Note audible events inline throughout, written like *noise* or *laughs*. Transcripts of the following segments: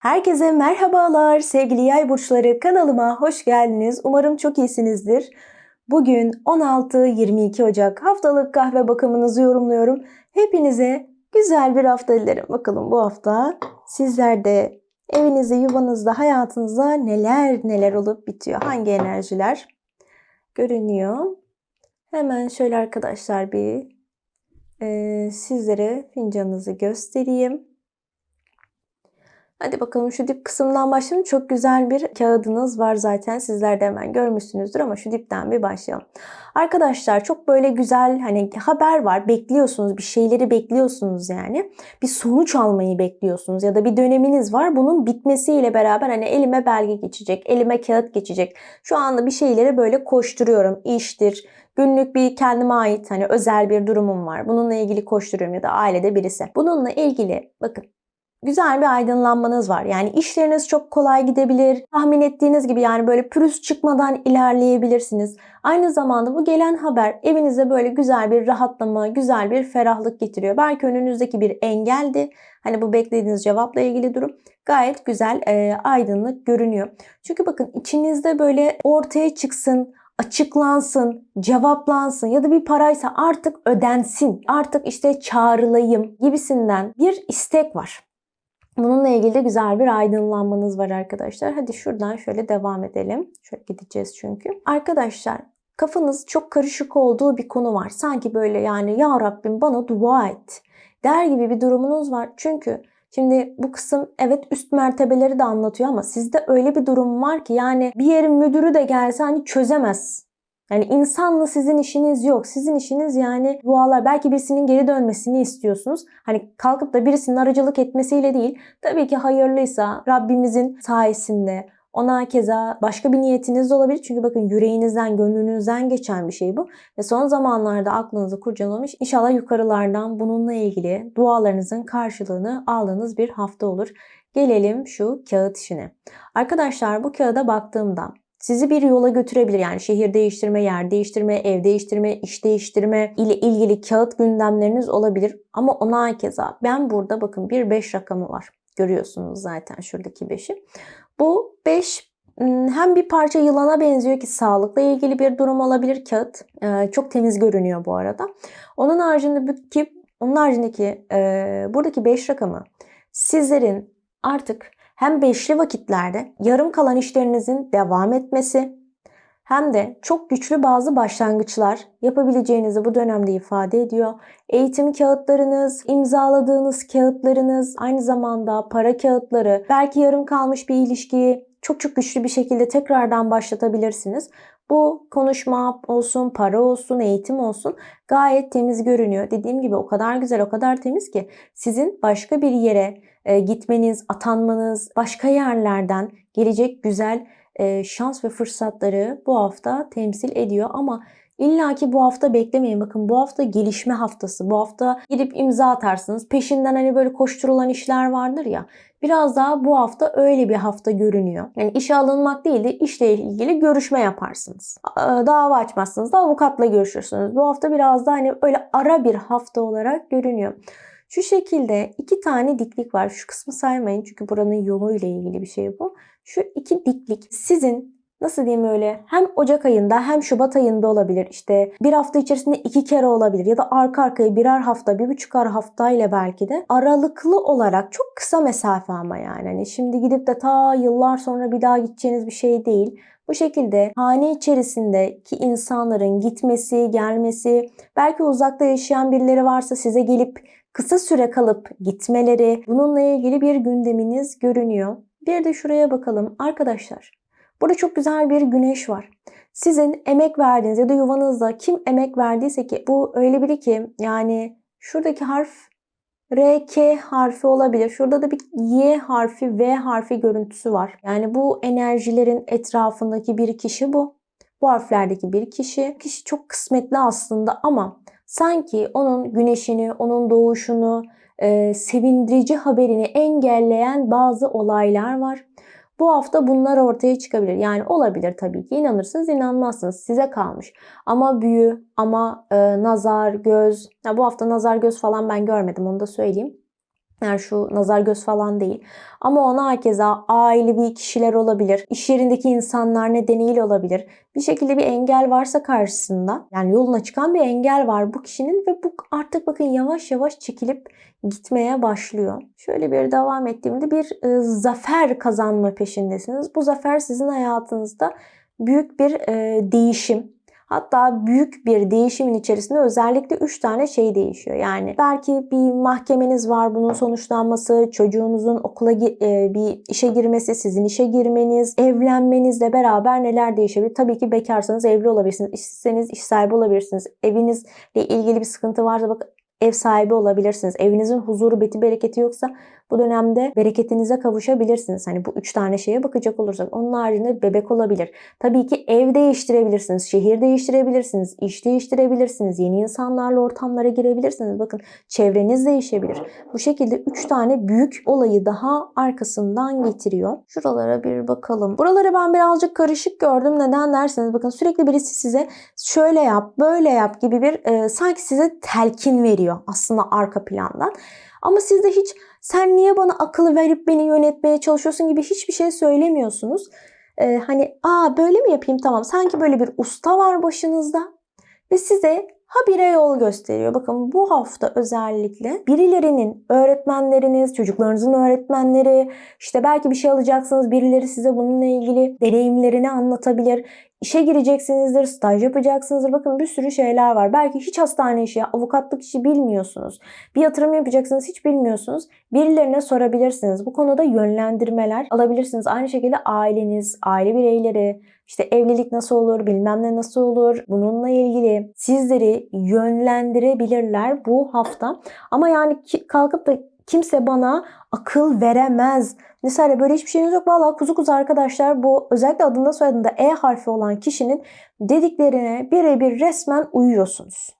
Herkese merhabalar sevgili yay burçları kanalıma hoş geldiniz. Umarım çok iyisinizdir. Bugün 16-22 Ocak haftalık kahve bakımınızı yorumluyorum. Hepinize güzel bir hafta dilerim. Bakalım bu hafta sizler de evinizde, yuvanızda, hayatınızda neler neler olup bitiyor. Hangi enerjiler görünüyor. Hemen şöyle arkadaşlar bir e, sizlere fincanınızı göstereyim. Hadi bakalım şu dip kısımdan başlayalım. Çok güzel bir kağıdınız var zaten. Sizler de hemen görmüşsünüzdür ama şu dipten bir başlayalım. Arkadaşlar çok böyle güzel hani haber var. Bekliyorsunuz bir şeyleri bekliyorsunuz yani. Bir sonuç almayı bekliyorsunuz ya da bir döneminiz var. Bunun bitmesiyle beraber hani elime belge geçecek, elime kağıt geçecek. Şu anda bir şeyleri böyle koşturuyorum. İştir, günlük bir kendime ait hani özel bir durumum var. Bununla ilgili koşturuyorum ya da ailede birisi. Bununla ilgili bakın güzel bir aydınlanmanız var. Yani işleriniz çok kolay gidebilir. Tahmin ettiğiniz gibi yani böyle pürüz çıkmadan ilerleyebilirsiniz. Aynı zamanda bu gelen haber evinize böyle güzel bir rahatlama, güzel bir ferahlık getiriyor. Belki önünüzdeki bir engeldi. Hani bu beklediğiniz cevapla ilgili durum gayet güzel, e, aydınlık görünüyor. Çünkü bakın içinizde böyle ortaya çıksın, açıklansın, cevaplansın ya da bir paraysa artık ödensin, artık işte çağrılayım gibisinden bir istek var. Bununla ilgili de güzel bir aydınlanmanız var arkadaşlar. Hadi şuradan şöyle devam edelim. Şöyle gideceğiz çünkü. Arkadaşlar kafanız çok karışık olduğu bir konu var. Sanki böyle yani ya Rabbim bana dua et der gibi bir durumunuz var. Çünkü Şimdi bu kısım evet üst mertebeleri de anlatıyor ama sizde öyle bir durum var ki yani bir yerin müdürü de gelse hani çözemez. Yani insanla sizin işiniz yok. Sizin işiniz yani dualar. Belki birisinin geri dönmesini istiyorsunuz. Hani kalkıp da birisinin aracılık etmesiyle değil. Tabii ki hayırlıysa Rabbimizin sayesinde ona keza başka bir niyetiniz de olabilir. Çünkü bakın yüreğinizden, gönlünüzden geçen bir şey bu. Ve son zamanlarda aklınızı kurcalamış. İnşallah yukarılardan bununla ilgili dualarınızın karşılığını aldığınız bir hafta olur. Gelelim şu kağıt işine. Arkadaşlar bu kağıda baktığımda sizi bir yola götürebilir. Yani şehir değiştirme, yer değiştirme, ev değiştirme, iş değiştirme ile ilgili kağıt gündemleriniz olabilir. Ama ona keza ben burada bakın bir 5 rakamı var. Görüyorsunuz zaten şuradaki 5'i. Bu 5 hem bir parça yılana benziyor ki sağlıkla ilgili bir durum olabilir kağıt. Ee, çok temiz görünüyor bu arada. Onun haricindeki, onun haricindeki e, buradaki 5 rakamı sizlerin artık hem beşli vakitlerde yarım kalan işlerinizin devam etmesi hem de çok güçlü bazı başlangıçlar yapabileceğinizi bu dönemde ifade ediyor. Eğitim kağıtlarınız, imzaladığınız kağıtlarınız, aynı zamanda para kağıtları, belki yarım kalmış bir ilişkiyi çok çok güçlü bir şekilde tekrardan başlatabilirsiniz. Bu konuşma olsun, para olsun, eğitim olsun gayet temiz görünüyor. Dediğim gibi o kadar güzel, o kadar temiz ki sizin başka bir yere gitmeniz, atanmanız, başka yerlerden gelecek güzel e, şans ve fırsatları bu hafta temsil ediyor. Ama İlla ki bu hafta beklemeyin. Bakın bu hafta gelişme haftası. Bu hafta gidip imza atarsınız. Peşinden hani böyle koşturulan işler vardır ya. Biraz daha bu hafta öyle bir hafta görünüyor. Yani işe alınmak değil de işle ilgili görüşme yaparsınız. Dava açmazsınız da avukatla görüşürsünüz. Bu hafta biraz daha hani öyle ara bir hafta olarak görünüyor. Şu şekilde iki tane diklik var. Şu kısmı saymayın çünkü buranın yoluyla ilgili bir şey bu. Şu iki diklik sizin nasıl diyeyim öyle hem Ocak ayında hem Şubat ayında olabilir. İşte bir hafta içerisinde iki kere olabilir ya da arka arkaya birer hafta, bir buçuk ar hafta ile belki de aralıklı olarak çok kısa mesafe ama yani. Hani şimdi gidip de ta yıllar sonra bir daha gideceğiniz bir şey değil. Bu şekilde hane içerisindeki insanların gitmesi, gelmesi, belki uzakta yaşayan birileri varsa size gelip kısa süre kalıp gitmeleri, bununla ilgili bir gündeminiz görünüyor. Bir de şuraya bakalım arkadaşlar. Burada çok güzel bir güneş var. Sizin emek verdiğiniz ya da yuvanızda kim emek verdiyse ki bu öyle biri ki yani şuradaki harf R, K harfi olabilir. Şurada da bir Y harfi, V harfi görüntüsü var. Yani bu enerjilerin etrafındaki bir kişi bu. Bu harflerdeki bir kişi. Kişi çok kısmetli aslında ama sanki onun güneşini, onun doğuşunu, e, sevindirici haberini engelleyen bazı olaylar var. Bu hafta bunlar ortaya çıkabilir. Yani olabilir tabii ki. İnanırsınız inanmazsınız. Size kalmış. Ama büyü, ama e, nazar, göz. Ya bu hafta nazar göz falan ben görmedim onu da söyleyeyim. Yani şu nazar göz falan değil. Ama ona herkese ailevi kişiler olabilir. İş yerindeki insanlar nedeniyle olabilir. Bir şekilde bir engel varsa karşısında yani yoluna çıkan bir engel var bu kişinin ve bu artık bakın yavaş yavaş çekilip gitmeye başlıyor. Şöyle bir devam ettiğimde bir e, zafer kazanma peşindesiniz. Bu zafer sizin hayatınızda büyük bir e, değişim, Hatta büyük bir değişimin içerisinde özellikle 3 tane şey değişiyor. Yani belki bir mahkemeniz var bunun sonuçlanması, çocuğunuzun okula e, bir işe girmesi, sizin işe girmeniz, evlenmenizle beraber neler değişebilir? Tabii ki bekarsanız evli olabilirsiniz, işsizseniz iş sahibi olabilirsiniz. Evinizle ilgili bir sıkıntı varsa bak ev sahibi olabilirsiniz. Evinizin huzuru, beti, bereketi yoksa bu dönemde bereketinize kavuşabilirsiniz. Hani bu üç tane şeye bakacak olursak. Onun haricinde bebek olabilir. Tabii ki ev değiştirebilirsiniz, şehir değiştirebilirsiniz, iş değiştirebilirsiniz, yeni insanlarla ortamlara girebilirsiniz. Bakın çevreniz değişebilir. Bu şekilde üç tane büyük olayı daha arkasından getiriyor. Şuralara bir bakalım. Buraları ben birazcık karışık gördüm. Neden derseniz bakın sürekli birisi size şöyle yap, böyle yap gibi bir e, sanki size telkin veriyor aslında arka plandan. Ama siz de hiç sen niye bana akıl verip beni yönetmeye çalışıyorsun gibi hiçbir şey söylemiyorsunuz. Ee, hani aa böyle mi yapayım tamam sanki böyle bir usta var başınızda ve size habire yol gösteriyor. Bakın bu hafta özellikle birilerinin öğretmenleriniz, çocuklarınızın öğretmenleri, işte belki bir şey alacaksınız birileri size bununla ilgili deneyimlerini anlatabilir. İşe gireceksinizdir, staj yapacaksınızdır. Bakın bir sürü şeyler var. Belki hiç hastane işi, avukatlık işi bilmiyorsunuz. Bir yatırım yapacaksınız hiç bilmiyorsunuz. Birilerine sorabilirsiniz. Bu konuda yönlendirmeler alabilirsiniz. Aynı şekilde aileniz, aile bireyleri, işte evlilik nasıl olur, bilmem ne nasıl olur. Bununla ilgili sizleri yönlendirebilirler bu hafta. Ama yani kalkıp da kimse bana akıl veremez. Mesela böyle hiçbir şeyiniz yok. Valla kuzu kuzu arkadaşlar bu özellikle adında soyadında E harfi olan kişinin dediklerine birebir resmen uyuyorsunuz.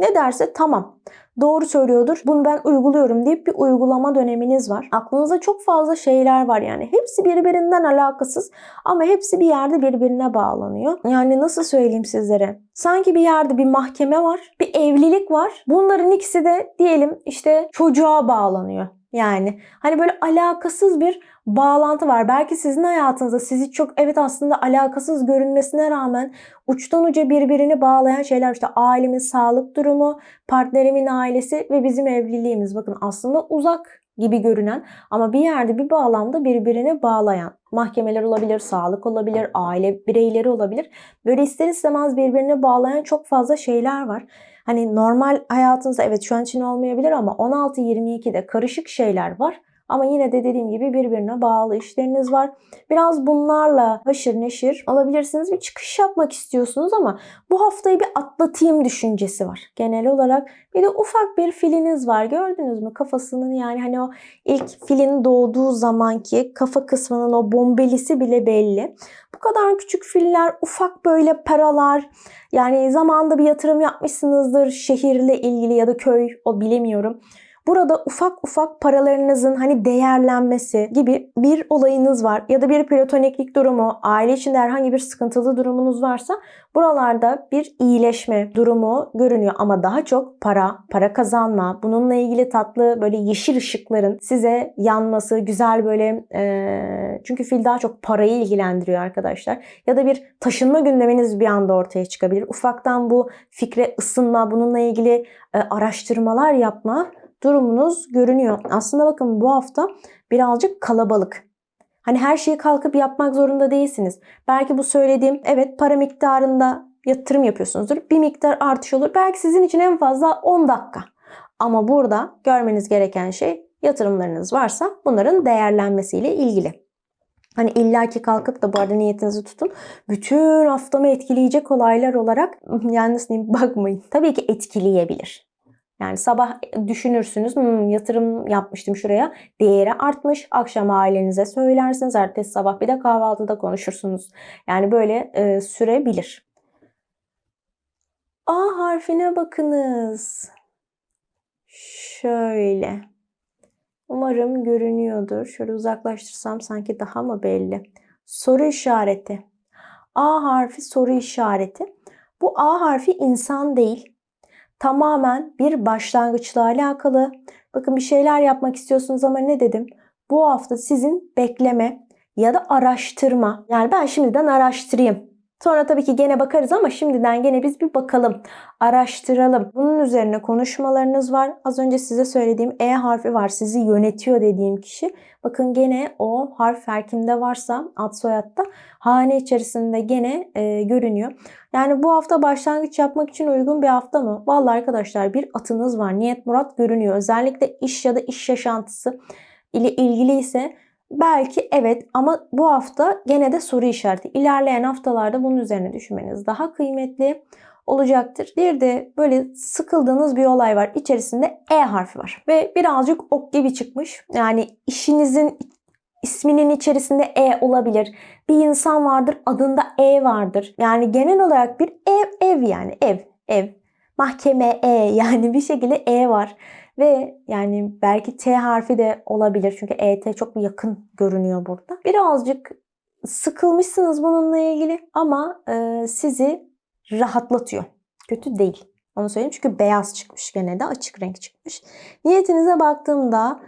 Ne derse tamam doğru söylüyordur. Bunu ben uyguluyorum deyip bir uygulama döneminiz var. Aklınızda çok fazla şeyler var yani. Hepsi birbirinden alakasız ama hepsi bir yerde birbirine bağlanıyor. Yani nasıl söyleyeyim sizlere? Sanki bir yerde bir mahkeme var, bir evlilik var. Bunların ikisi de diyelim işte çocuğa bağlanıyor. Yani hani böyle alakasız bir bağlantı var. Belki sizin hayatınızda sizi çok evet aslında alakasız görünmesine rağmen uçtan uca birbirini bağlayan şeyler işte ailemin sağlık durumu, partnerimin ailesi ve bizim evliliğimiz. Bakın aslında uzak gibi görünen ama bir yerde bir bağlamda birbirini bağlayan mahkemeler olabilir, sağlık olabilir, aile bireyleri olabilir. Böyle ister istemez birbirine bağlayan çok fazla şeyler var. Hani normal hayatınızda evet şu an için olmayabilir ama 16-22'de karışık şeyler var. Ama yine de dediğim gibi birbirine bağlı işleriniz var. Biraz bunlarla haşır neşir alabilirsiniz. Bir çıkış yapmak istiyorsunuz ama bu haftayı bir atlatayım düşüncesi var. Genel olarak bir de ufak bir filiniz var. Gördünüz mü kafasının yani hani o ilk filin doğduğu zamanki kafa kısmının o bombelisi bile belli. Bu kadar küçük filler, ufak böyle paralar yani zamanda bir yatırım yapmışsınızdır şehirle ilgili ya da köy o bilemiyorum Burada ufak ufak paralarınızın hani değerlenmesi gibi bir olayınız var ya da bir platoniklik durumu, aile içinde herhangi bir sıkıntılı durumunuz varsa buralarda bir iyileşme durumu görünüyor ama daha çok para, para kazanma, bununla ilgili tatlı böyle yeşil ışıkların size yanması, güzel böyle e, çünkü fil daha çok parayı ilgilendiriyor arkadaşlar. Ya da bir taşınma gündeminiz bir anda ortaya çıkabilir. Ufaktan bu fikre ısınma, bununla ilgili e, araştırmalar yapma durumunuz görünüyor. Aslında bakın bu hafta birazcık kalabalık. Hani her şeyi kalkıp yapmak zorunda değilsiniz. Belki bu söylediğim evet para miktarında yatırım yapıyorsunuzdur. Bir miktar artış olur. Belki sizin için en fazla 10 dakika. Ama burada görmeniz gereken şey yatırımlarınız varsa bunların değerlenmesiyle ilgili. Hani illaki kalkıp da bu arada niyetinizi tutun. Bütün haftamı etkileyecek olaylar olarak *laughs* yani nasıl diyeyim bakmayın. Tabii ki etkileyebilir. Yani sabah düşünürsünüz hmm, yatırım yapmıştım şuraya değeri artmış. Akşam ailenize söylersiniz. Ertesi sabah bir de kahvaltıda konuşursunuz. Yani böyle e, sürebilir. A harfine bakınız. Şöyle. Umarım görünüyordur. Şöyle uzaklaştırsam sanki daha mı belli? Soru işareti. A harfi soru işareti. Bu A harfi insan değil tamamen bir başlangıçla alakalı. Bakın bir şeyler yapmak istiyorsunuz ama ne dedim? Bu hafta sizin bekleme ya da araştırma. Yani ben şimdiden araştırayım. Sonra tabii ki gene bakarız ama şimdiden gene biz bir bakalım, araştıralım. Bunun üzerine konuşmalarınız var. Az önce size söylediğim E harfi var. Sizi yönetiyor dediğim kişi. Bakın gene o harf her kimde varsa ad soyadda hane içerisinde gene e, görünüyor. Yani bu hafta başlangıç yapmak için uygun bir hafta mı? Vallahi arkadaşlar bir atınız var. Niyet murat görünüyor. Özellikle iş ya da iş yaşantısı ile ilgili ise belki evet ama bu hafta gene de soru işareti. İlerleyen haftalarda bunun üzerine düşünmeniz daha kıymetli olacaktır. Bir de böyle sıkıldığınız bir olay var. İçerisinde E harfi var. Ve birazcık ok gibi çıkmış. Yani işinizin isminin içerisinde E olabilir. Bir insan vardır adında E vardır. Yani genel olarak bir ev ev yani ev ev. Mahkeme E yani bir şekilde E var. Ve yani belki T harfi de olabilir. Çünkü ET çok yakın görünüyor burada. Birazcık sıkılmışsınız bununla ilgili ama e, sizi rahatlatıyor. Kötü değil. Onu söyleyeyim çünkü beyaz çıkmış gene de açık renk çıkmış. Niyetinize baktığımda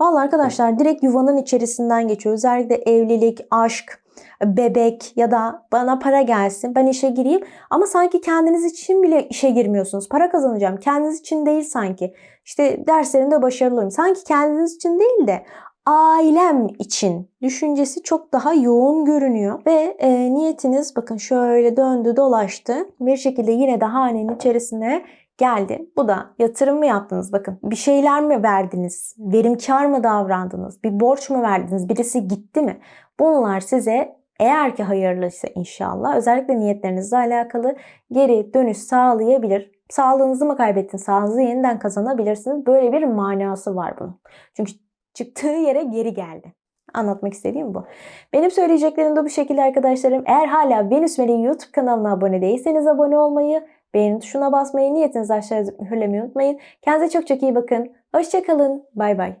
Vallahi arkadaşlar direkt yuvanın içerisinden geçiyor. Özellikle evlilik, aşk, bebek ya da bana para gelsin ben işe gireyim ama sanki kendiniz için bile işe girmiyorsunuz. Para kazanacağım. Kendiniz için değil sanki. İşte derslerinde başarılı olayım. Sanki kendiniz için değil de ailem için düşüncesi çok daha yoğun görünüyor ve e, niyetiniz bakın şöyle döndü dolaştı bir şekilde yine de hanenin içerisine geldi. Bu da yatırım mı yaptınız? Bakın bir şeyler mi verdiniz? Verimkar mı davrandınız? Bir borç mu verdiniz? Birisi gitti mi? Bunlar size eğer ki hayırlıysa inşallah özellikle niyetlerinizle alakalı geri dönüş sağlayabilir. Sağlığınızı mı kaybettiniz? Sağlığınızı yeniden kazanabilirsiniz. Böyle bir manası var bunun. Çünkü çıktığı yere geri geldi. Anlatmak istediğim bu. Benim söyleyeceklerim de bu şekilde arkadaşlarım. Eğer hala Venüs Meleği YouTube kanalına abone değilseniz abone olmayı, beğeni tuşuna basmayı, niyetinizi aşağıya mühürlemeyi unutmayın. Kendinize çok çok iyi bakın. Hoşçakalın. Bay bay.